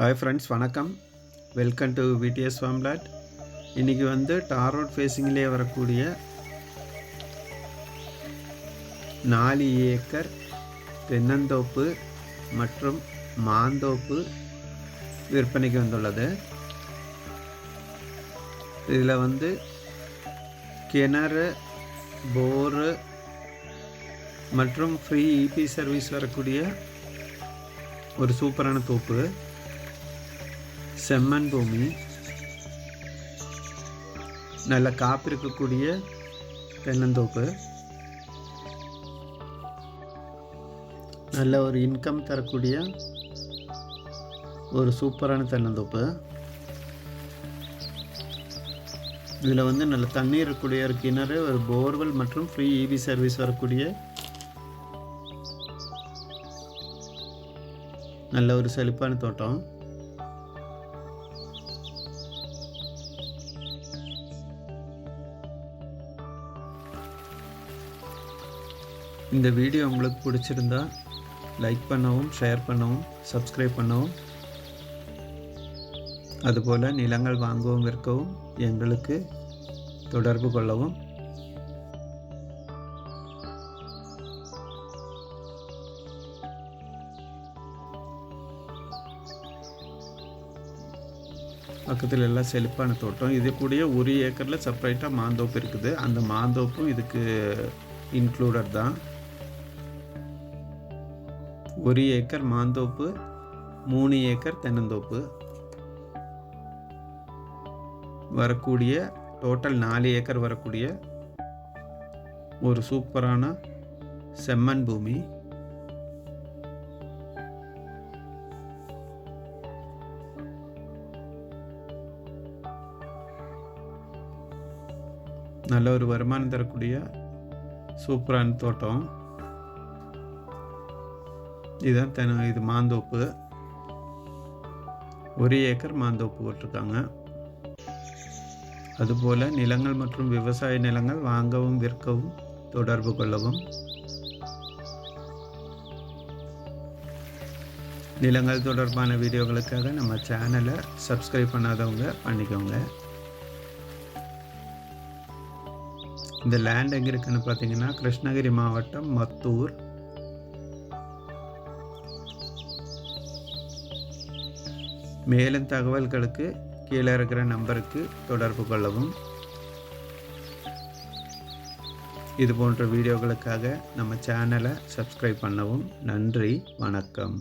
Hi friends வணக்கம். Welcome to VTS ஃபேம்லாட் இன்றைக்கி வந்து டார் ரோட் ஃபேஸிங்லேயே வரக்கூடிய நாலு ஏக்கர் தென்னந்தோப்பு மற்றும் மாந்தோப்பு விற்பனைக்கு வந்துள்ளது. இதில் வந்து கிணறு போரு மற்றும் ஃப்ரீ இபி சர்வீஸ் வரக்கூடிய ஒரு சூப்பரான தோப்பு. செம்மண் பூமி. நல்ல காப்பு இருக்கக்கூடிய தென்னந்தோப்பு. நல்ல ஒரு இன்கம் தரக்கூடிய ஒரு சூப்பரான தென்னந்தோப்பு. இதில் வந்து நல்ல தண்ணீர் இருக்கக்கூடிய ஒரு கிணறு ஒரு போர்வெல் மற்றும் ஃப்ரீ இபி சர்வீஸ் வரக்கூடிய நல்ல ஒரு செழிப்பான தோட்டம். இந்த வீடியோ உங்களுக்கு பிடிச்சிருந்தா லைக் பண்ணவும் ஷேர் பண்ணவும் சப்ஸ்கிரைப் பண்ணவும். அதுபோல் நிலங்கள் வாங்கவும் விற்கவும் எங்களுக்கு தொடர்பு கொள்ளவும். பக்கத்தில் எல்லாம் செழிப்பான தோட்டம். இது கூடிய ஒரு ஏக்கரில் செப்பரேட்டாக மாந்தோப்பு இருக்குது. அந்த மாந்தோப்பும் இதுக்கு இன்க்ளூடட் தான். ஒரு ஏக்கர் மாந்தோப்பு மூணு ஏக்கர் தென்னந்தோப்பு. வரக்கூடிய டோட்டல் நாலு ஏக்கர் வரக்கூடிய ஒரு சூப்பரான செம்மண் பூமி. நல்ல ஒரு வருமானம் தரக்கூடிய சூப்பரான தோட்டம். இதுதான் தென இது மாந்தோப்பு. ஒரு ஏக்கர் மாந்தோப்பு போட்டிருக்காங்க. அதுபோல் நிலங்கள் மற்றும் விவசாய நிலங்கள் வாங்கவும் விற்கவும் தொடர்பு கொள்ளவும். நிலங்கள் தொடர்பான வீடியோகளுக்காக நம்ம சேனலை சப்ஸ்கிரைப் பண்ணாதவங்க பண்ணிக்கோங்க. இந்த லேண்ட் எங்கே இருக்குன்னு பார்த்தீங்கன்னா கிருஷ்ணகிரி மாவட்டம் மத்தூர். மேலும் தகவல்களுக்கு கீழே இருக்கிற நம்பருக்கு தொடர்பு கொள்ளவும். இது போன்ற வீடியோகளுக்காக நம்ம சேனலை சப்ஸ்கிரைப் பண்ணவும். நன்றி வணக்கம்.